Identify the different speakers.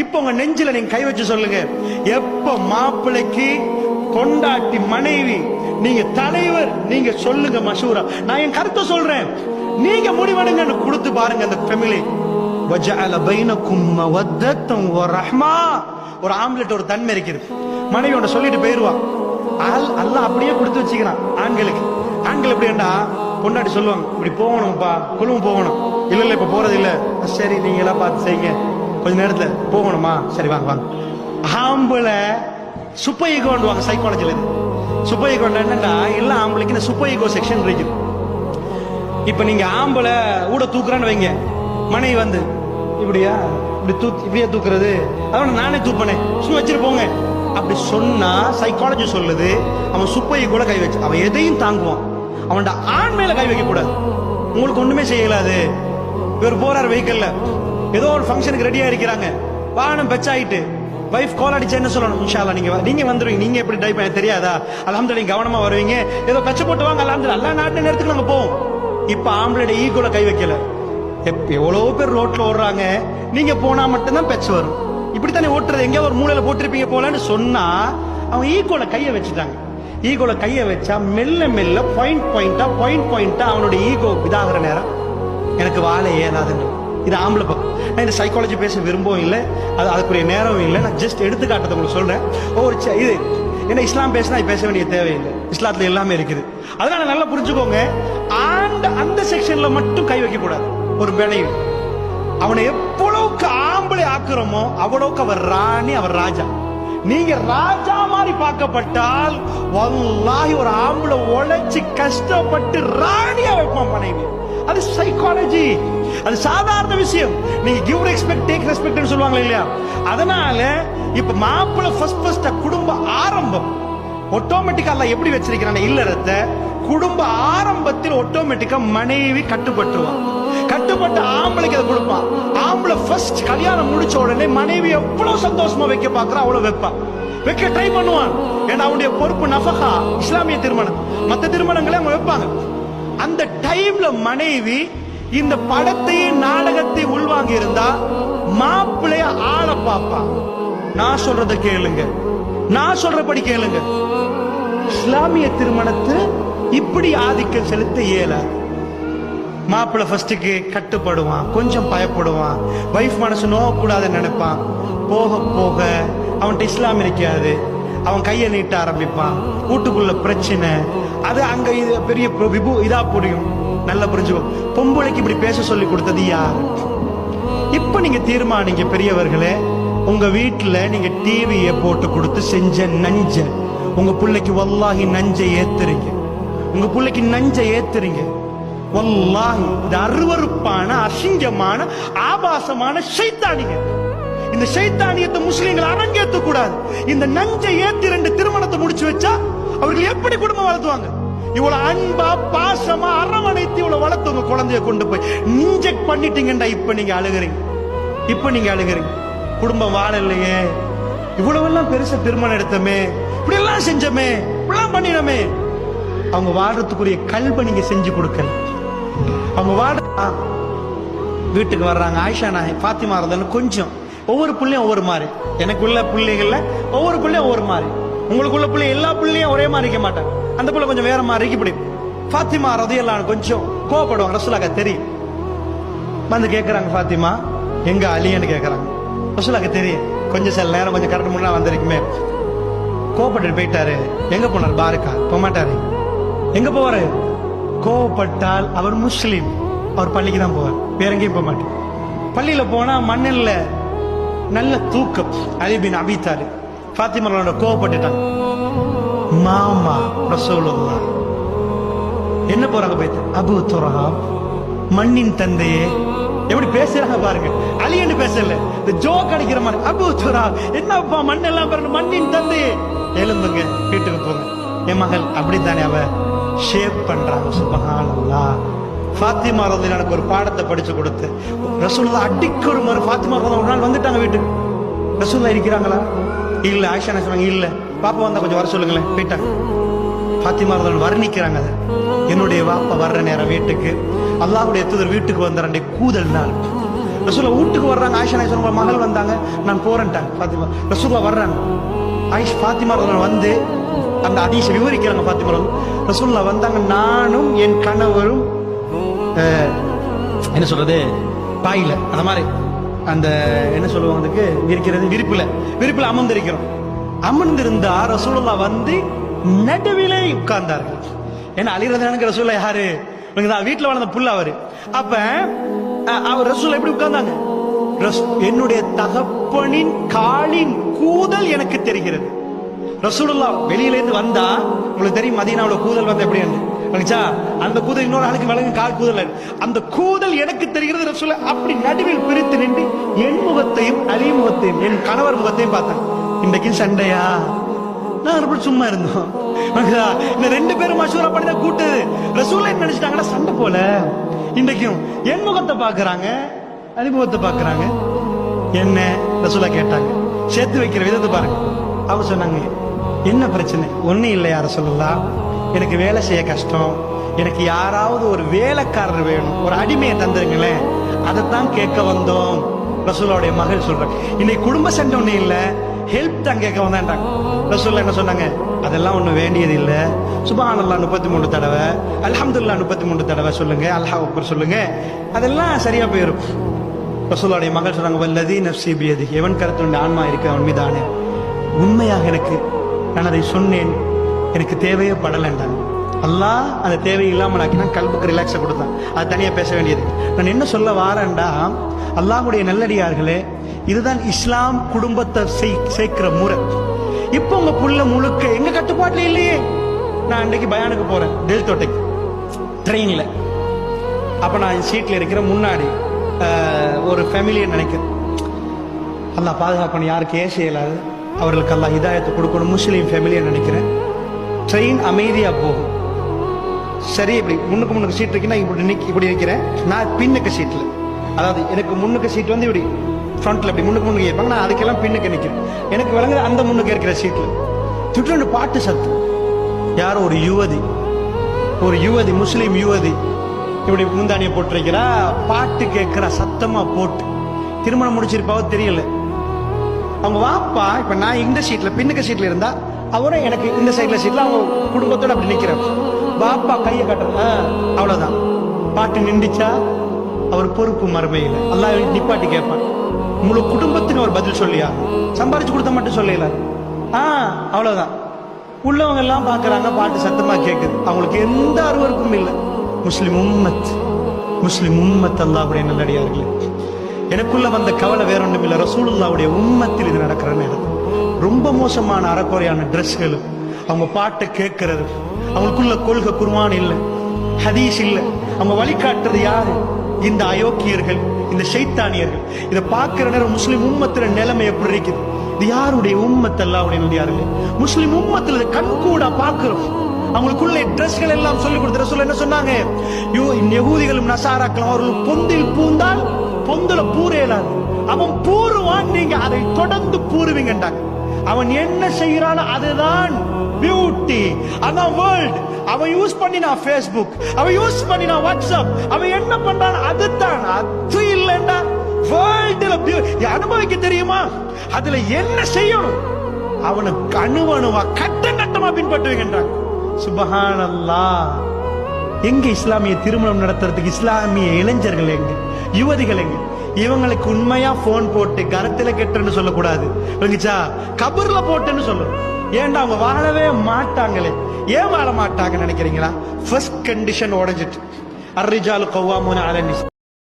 Speaker 1: இப்ப உங்க நெஞ்சில நீங்க கை வச்சு சொல்லுங்க. எப்ப மாப்பிள்ளைக்கு கொண்டாட்டி மனைவி நீங்க தலைவர் நீங்க சொல்லுங்க மஷூரா நான் என் கருத்தை சொல்றேன். நீங்க முடிவெடுங்கன்னு கொடுத்து பாருங்க அந்த ஃபேமிலி வஜஅல பைனக்கும் மவத்தத்தம் வரஹ்மா ஒரு ஆம்லெட் ஒரு தன்மை இருக்குது. மனைவி ஒன்று சொல்லிட்டு போயிருவா. அல் அல்லாஹ் அப்படியே கொடுத்து வச்சுக்கிறான் ஆண்களுக்கு. ஆண்கள் எப்படின்னா பொண்டாட்டி சொல்லுவாங்க இப்படி போகணும்ப்பா குழுவும் போகணும். இல்லை இல்லை இப்போ போகிறது இல்லை சரி நீங்களாம் எல்லாம் பார்த்து செய்யுங்க. கொஞ்ச நேரத்துல போகணுமா? சரி வாங்க வாங்க. ஆம்பளை சுப்ப ஈகோண்டுவாங்க சைக்காலஜில இது. சுப்ப ஈகோ என்னன்னா எல்லா ஆம்பளைக்கு இந்த சுப்ப ஈகோ செக்ஷன் இருக்குது. இப்ப நீங்க ஆம்பளை ஊட தூக்குறான்னு வைங்க. மனைவி வந்து இப்படியா? இப்படி தூ இப்படியா தூக்குறது? அதனால நானே தூப்பனே சும்மா வச்சிருப்போங்க போங்க. அப்படி சொன்னா சைக்காலஜி சொல்லுது. அவன் சுப்பையை கூட கை வச்சு அவன் எதையும் தாங்குவான். அவன்கிட்ட ஆண் மேல கை வைக்க கூடாது உங்களுக்கு ஒண்ணுமே செய்யலாது. இவர் போறார் வெஹிக்கல்ல ஏதோ ஒரு ஃபங்க்ஷனுக்கு ரெடியா இருக்கிறாங்க. வாகனம் பெச்சாயிட்டு வைஃப் கால் அடிச்சா என்ன சொல்லணும் இன்ஷால்லா நீங்க நீங்க வந்துருவீங்க. நீங்க எப்படி டைப் எனக்கு தெரியாதா? அல்ஹம்துலில்லாஹ் நீங்க கவனமா வருவீங்க. ஏதோ கச்சு போட்டு வாங்க அல்ஹம்துலில்லாஹ். எல்லா நாட்டு நேரத்துக்கு நாங்க போவோம். இப்ப ஆம்பளோட ஈகோல கை வைக்கல. எப்- எவ்வளவு பேர் ரோட்ல ஓடுறாங்க. நீங்க போனா மட்டும்தான் பெச்சு வரும். இப்படித்தானே ஓட்டுறது? எங்கேயோ ஒரு மூலையில போட்டிருப்பீங்க போலன்னு சொன்னா அவங்க ஈகோல கையை வச்சுட்டாங்க. ஈகோல கையை வச்சா மெல்ல மெல்ல பாயிண்ட் பாயிண்டா பாயிண்ட் பாயிண்டா அவனுடைய ஈகோ இதாகிற நேரம். எனக்கு வாழை இயலாதுன்னு இது ஆம்பளை பக்கம். நான் இந்த சைக்காலஜி பேச விரும்பவும் இல்லை. அது அதுக்குரிய நேரம் இல்லை. நான் ஜஸ்ட் எடுத்துக்காட்டதை உங்களுக்கு சொல்கிறேன் ஒரு இது ஏன்னா இஸ்லாம் பேசினா பேச வேண்டிய தேவையில்லை. இஸ்லாத்தில் எல்லாமே இருக்குது. அதனால நல்லா புரிஞ்சுக்கோங்க. ஆண்ட அந்த செக்ஷனில் மட்டும் கை வைக்கக்கூடாது ஒரு மனைவி அவனை எவ்வளவுக்கு ஆம்பளை ஆக்குறோமோ அவ்வளவுக்கு அவர் ராணி அவர் ராஜா. நீங்க ராஜா மாதிரி பார்க்கப்பட்டால் வல்லாஹி ஒரு ஆம்பளை உழைச்சு கஷ்டப்பட்டு ராணியா வைப்பான் மனைவி. அது சைக்காலஜி அது சாதாரண விஷயம். நீங்க கிவ் ரெஸ்பெக்ட் டேக் ரெஸ்பெக்ட்னு சொல்லுவாங்க இல்லையா? அதனால இப்ப மாப்பிள்ள ஃபர்ஸ்ட் ஃபர்ஸ்ட் குடும்ப ஆரம்பம். ஆட்டோமேட்டிக்கா அல்லாஹ் எப்படி வச்சிருக்கிறான் இல்லறத்தை குடும்ப ஆரம்பத்தில் ஆட்டோமேட்டிக்கா மனைவி கட்டுப்பட்டுவான் கட்டுப்பட்ட ஆம்பளைக்கு அதை கொடுப்பான் ஆம்பளை ஃபர்ஸ்ட் கல்யாணம் முடிச்ச உடனே மனைவி எவ்வளவு சந்தோஷமா வைக்க பாக்குறா அவ்வளவு வைப்பான் வைக்க ட்ரை பண்ணுவான். ஏன்னா அவனுடைய பொறுப்பு நஃபகா இஸ்லாமிய திருமணம். மத்த திருமணங்களே அவங்க வைப்பாங்க. அந்த டைம்ல மனைவி இந்த படத்தையும் நாடகத்தை உள்வாங்கி இருந்தா மாப்பிள்ளைய ஆள பாப்பா நான் சொல்றத கேளுங்க. நான் சொல்றபடி கேளுங்க. இஸ்லாமிய திருமணத்தை இப்படி ஆதிக்கம் செலுத்த இயலாது மாப்பிள்ளை ஃபர்ஸ்ட்டுக்கு கட்டுப்படுவான் கொஞ்சம் பயப்படுவான். வைஃப் மனசு நோகக்கூடாதுன்னு நினைப்பான். போக போக அவன்கிட்ட இஸ்லாம் இருக்காது. அவன் கையை நீட்ட ஆரம்பிப்பான். வீட்டுக்குள்ள பிரச்சனை. அது அங்க இது பெரிய விபு இதா புரியும். நல்லா புரிஞ்சுக்கோ. பொம்பளைக்கு இப்படி பேச சொல்லி கொடுத்தது யார்? இப்ப நீங்க தீர்மானிங்க பெரியவர்களே உங்க வீட்டுல நீங்க டிவியை போட்டு கொடுத்து செஞ்ச நஞ்ச. உங்க பிள்ளைக்கு வல்லாஹி நஞ்சை ஏத்துறீங்க. உங்க பிள்ளைக்கு நஞ்சை ஏத்துறீங்க. வல்லாகி இது அருவருப்பான அசிங்கமான ஆபாசமான சைத்தானிங்க இந்த ஷைத்தானியத்தை முஸ்லீம்கள் அரங்கேற்ற கூடாது இந்த நஞ்சை ஏத்தி ரெண்டு திருமணத்தை முடிச்சு வச்சா அவர்கள் எப்படி குடும்பம் வளர்த்துவாங்க? இவ்வளவு அன்பா பாசமா அரவணைத்து இவ்வளவு வளர்த்து உங்க குழந்தைய கொண்டு போய் இன்ஜெக்ட் பண்ணிட்டீங்கடா இப்ப நீங்க அழுகுறீங்க. இப்ப நீங்க அழுகுறீங்க. குடும்பம் வாழலையே. இவ்வளவு எல்லாம் பெருசா திருமணம் எடுத்தமே. இப்படி எல்லாம் செஞ்சோமே. இப்படிலாம் பண்ணினோமே. அவங்க வாடுறதுக்குரிய கல்வை நீங்க செஞ்சு கொடுக்கல. அவங்க வாட வீட்டுக்கு வர்றாங்க. ஆயிஷா நான் பாத்திமா இருந்தாலும் கொஞ்சம் ஒவ்வொரு பிள்ளையும் ஒவ்வொரு மாதிரி. எனக்குள்ள பிள்ளைகள்ல ஒவ்வொரு பிள்ளையும் ஒவ்வொரு மாதிரி. உங்களுக்குள்ள பிள்ளை எல்லா பிள்ளையும் ஒரே மாதிரி இருக்க மாட்டாங்க. அந்த பிள்ளை கொஞ்சம் வேற மாதிரி இருக்கு இப்படி. ஃபாத்திமா ரதையெல்லாம் கொஞ்சம் கோவப்படுவாங்க. ரசூலாக்கா தெரியும். வந்து கேட்குறாங்க ஃபாத்திமா எங்க அலியன்னு கேட்கறாங்க ரசூலாக்கா தெரியும். கொஞ்சம் சில நேரம் கொஞ்சம் கரெக்ட் முன்னா வந்திருக்குமே. கோவப்பட்டு போயிட்டாரு. எங்க போனார்? பாருக்கா. போக மாட்டாரு எங்க போவாரு? கோவப்பட்டால் அவர் முஸ்லீம். அவர் பள்ளிக்கு தான் போவார். வேற எங்கேயும் போக மாட்டார். பள்ளியில போனா மண்ணில் நல்ல தூக்கம். அலிபின் அபித்தாரு ஃபாத்திமரோட கோவப்பட்டுட்டாங்க மாமா ரசோலுல்லா என்ன போறாங்க போய் அபு துரஹா மண்ணின் தந்தையே. எப்படி பேசுறாங்க பாருங்க. அலியன்னு பேசல? இந்த ஜோக் அடிக்கிற மாதிரி. அபு துரா என்னப்பா மண்ணெல்லாம் பாருங்க மண்ணின் தந்தையே. எழுந்துங்க வீட்டுக்கு போங்க. என் மகள் அப்படித்தானே அவ? ஷேப் பண்றாங்க சுபகானல்லா ஃபாத்திமா ரதில் எனக்கு ஒரு பாடத்தை படிச்சு கொடுத்து ரசூல்லா அடிக்க ஒரு மாதிரி ஃபாத்திமா ரதி ஒரு நாள் வந்துட்டாங்க வீட்டுக்கு. ரசூல்லா இருக்கிறாங்களா? இல்ல ஆயிஷா என்ன சொன்னாங்க? இல்ல. பாப்பா வந்தா கொஞ்சம் வர சொல்லுங்களேன். போயிட்டாங்க. ஃபாத்திமா அவர்கள் வர்ணிக்கிறாங்க அதை. என்னுடைய வாப்பா வர்ற நேரம் வீட்டுக்கு. அல்லாஹுடைய தூதர் வீட்டுக்கு வந்த ரெண்டு கூதல் நாள். ரசூல்லா வீட்டுக்கு வர்றாங்க. ஆயிஷா நாயசன் சொன்னாங்க? மகள் வந்தாங்க. நான் போறேன்ட்டாங்க பாத்திமா ரசூலா வர்றாங்க. ஆயிஷ் பாத்திமா ரலியல்லாஹு வந்து அந்த அதீஷ விவரிக்கிறாங்க ஃபாத்திமா ரலியல்லாஹு ரசூல்லா வந்தாங்க. நானும் என் கணவரும் என்ன சொல்றது? பாயில அந்த மாதிரி. அந்த என்ன சொல்லுவாங்க அதுக்கு? இருக்கிறது விரிப்புல. விரிப்புல அமர்ந்திருக்கிறோம். அமர்ந்திருந்தா ரசூலுல்லா வந்து நடுவிலே உட்கார்ந்தார்கள். ஏன்னா அலிரதானுக்கு ரசூல்லா யாரு? வீட்டுல வளர்ந்த புள்ள அவரு. அப்ப அவர் ரசூல்லா எப்படி உட்கார்ந்தாங்க? ரஸ்- என்னுடைய தகப்பனின் காலின் கூதல் எனக்கு தெரிகிறது. ரசூலுல்லா வெளியில இருந்து வந்தா உங்களுக்கு தெரியும் மதீனாவுல கூதல் வந்து எப்படி வந்துச்சா அந்த கூதல் இன்னொரு ஆளுக்கு விலங்கு கால் கூதல் அந்த கூதல் எனக்கு தெரிகிறது ரசூல அப்படி நடுவில் பிரித்து நின்று என் முகத்தையும் அலி முகத்தையும் என் கணவர் முகத்தையும் பார்த்தேன். இன்றைக்கு சண்டையா? நான் அப்படி சும்மா இருந்தோம். இந்த ரெண்டு பேரும் மசூரா பண்ணி கூட்டு ரசூல என்ன நினைச்சிட்டாங்கன்னா சண்டை போல. இன்றைக்கும் என் முகத்தை பாக்குறாங்க அலிமுகத்தை பாக்குறாங்க என்ன? ரசூலா கேட்டாங்க. சேர்த்து வைக்கிற விதத்தை பாருங்க. அவர் சொன்னாங்க என்ன பிரச்சனை? ஒன்னும் இல்லை யார சொல்லலாம் எனக்கு வேலை செய்ய கஷ்டம். எனக்கு யாராவது ஒரு வேலைக்காரர் வேணும். ஒரு அடிமையை தந்துருங்களேன். அதைத்தான் கேட்க வந்தோம். ரசூலாவுடைய மகள் சொல்றாங்க இன்னைக்கு குடும்ப சண்டை ஒண்ணும் இல்ல. ஹெல்ப் தான் கேட்க வந்தான்றாங்க. ரசூல்லா என்ன சொன்னாங்க அதெல்லாம் ஒன்றும் வேண்டியது இல்ல சுபஹானல்லாஹ் முப்பத்தி மூணு தடவை அலமதுல்லா முப்பத்தி மூணு தடவை சொல்லுங்க. அல்ஹா உப்பர் சொல்லுங்க. அதெல்லாம் சரியா போயிடும் ரசூலுடைய மகள் சொன்னாங்க வல்லதி நப்சி பியதி எவன் கருத்துடைய ஆன்மா இருக்கு அவன் மீதானே. உண்மையாக எனக்கு நான் அதை சொன்னேன். எனக்கு தேவையே படலைன்றாங்க அல்லாஹ் அந்த தேவை இல்லாமல் ஆக்கினா கல்புக்கு ரிலாக்ஸை கொடுத்தான். அது தனியாக பேச வேண்டியது. நான் என்ன சொல்ல வாரேன்டா? அல்லாஹுடைய நல்லடியார்களே இதுதான் இஸ்லாம் குடும்பத்தை சேர்க்கிற முறை. இப்போ உங்க புள்ள முழுக்க எங்க கட்டுப்பாட்டுல இல்லையே? நான் அன்றைக்கு பயானுக்கு போறேன் டெல் தோட்டைக்கு. ட்ரெயின்ல அப்ப நான் சீட்ல இருக்கிற முன்னாடி ஒரு ஃபேமிலியை நினைக்கிறேன். அல்லா பாதுகாக்கணும் யாருக்கு ஏச இயலாது. அவர்களுக்கு எல்லாம் இதாயத்தை கொடுக்கணும். முஸ்லீம் ஃபேமிலியை நினைக்கிறேன். ட்ரெயின் அமைதியா போகும். சரி இப்படி முன்னுக்கு முன்னுக்கு சீட் இருக்கு நான் இப்படி நிக்க இப்படி நிற்கிறேன் நான் பின்னுக்கு சீட்ல அதாவது எனக்கு முன்னுக்கு சீட் வந்து இப்படி ஃப்ரண்ட்ல இப்படி முன்னுக்கு முன்னுக்கு இருப்பாங்க நான் அதுக்கெல்லாம் பின்னுக்கு நிற்கிறேன் எனக்கு விளங்குற அந்த முன்னுக்கு இருக்கிற சீட்ல சுற்று பாட்டு சத்தம். யாரோ ஒரு யுவதி ஒரு யுவதி முஸ்லீம் யுவதி இப்படி முந்தானிய போட்டிருக்கிறா. பாட்டு கேட்குற சத்தமா போட்டு. திருமணம் முடிச்சிருப்பாவோ தெரியல. அவங்க வாப்பா இப்ப நான் இந்த சீட்ல பின்னுக்கு சீட்ல இருந்தா அவரும் எனக்கு இந்த சைடில் சீட்டில் அவங்க குடும்பத்தோடு அப்படி நிற்கிறார் பாப்பா கையை கட்டுறது அவ்வளோதான் பாட்டு நின்றுச்சா? அவர் பொறுப்பு மறுமையில். எல்லாம் நிப்பாட்டி கேட்பான். முழு குடும்பத்துக்கு அவர் பதில் சொல்லியா? சம்பாரிச்சு கொடுத்த மட்டும் சொல்லல. ஆ அவ்வளோதான் உள்ளவங்க எல்லாம் பார்க்குறாங்க பாட்டு சத்தமாக கேட்குது அவங்களுக்கு எந்த அருவருக்கும் இல்லை. முஸ்லிம் உம்மத். முஸ்லிம் உம்மத் அல்லாஹ்வுடைய நல்லடியார்களே. எனக்குள்ள வந்த கவலை வேற ஒன்றும் இல்லை. ரசூலுல்லாவுடைய உம்மத்தில் இது நடக்கிற நேரம் ரொம்ப மோசமான அறக்குறையான ட்ரெஸ்கள் அவங்க பாட்டை கேட்கறது. அவங்களுக்குள்ள கொள்கை குருவான் இல்லை. ஹதீஸ் இல்லை. அவங்க வழிகாட்டுறது யாரு? இந்த அயோக்கியர்கள் இந்த சைத்தானியர்கள். இதை பார்க்கிற நேரம் முஸ்லிம் உம்மத்துல நிலைமை எப்படி இருக்குது? இது யாருடைய உம்மத் அல்லாவுடைய நல்லடியார்களே முஸ்லிம் உம்மத்துல கண் கூட பார்க்கிறோம். அவங்களுக்குள்ள ட்ரெஸ்கள் எல்லாம் சொல்லி கொடுத்த ரசூல் என்ன சொன்னாங்க? யூ யகூதிகளும் நசாராக்களும் அவர்கள் பொந்தில் பூந்தால் பொந்தல பூரேலாது அவன் பூருவான் நீங்க அதை தொடர்ந்து பூருவீங்கண்டாங்க அவன் என்ன செய்யறானோ அதுதான் பியூட்டி அதான் வேர்ல்ட் அவன் யூஸ் பண்ணினா ஃபேஸ்புக் அவன் யூஸ் பண்ணினா வாட்ஸ்அப் அவன் என்ன பண்றான் அதுதான். அது இல்லைண்டா. வேர்ல்டுல அனுபவிக்க தெரியுமா? அதுல என்ன செய்யணும்? அவனுக்கு அணுவணுவா கட்டம் கட்டமா பின்பற்றுவீங்கன்றாங்க. சுபஹானல்லாஹ் எங்க இஸ்லாமிய திருமணம் நடத்துறதுக்கு இஸ்லாமிய இளைஞர்கள் எங்க? யுவதிகள் எங்க? இவங்களுக்கு உண்மையா போன் போட்டு கரத்துல கெட்டுன்னு சொல்லக்கூடாது. விளங்குச்சா கபர்ல போட்டுன்னு சொல்லணும். ஏன்டா அவங்க வாழவே மாட்டாங்களே? ஏன் வாழ மாட்டாங்கன்னு நினைக்கிறீங்களா? First condition உடஞ்சிட்டு. அர்ரிஜாலு கவ்வாமுன அலனிஸ்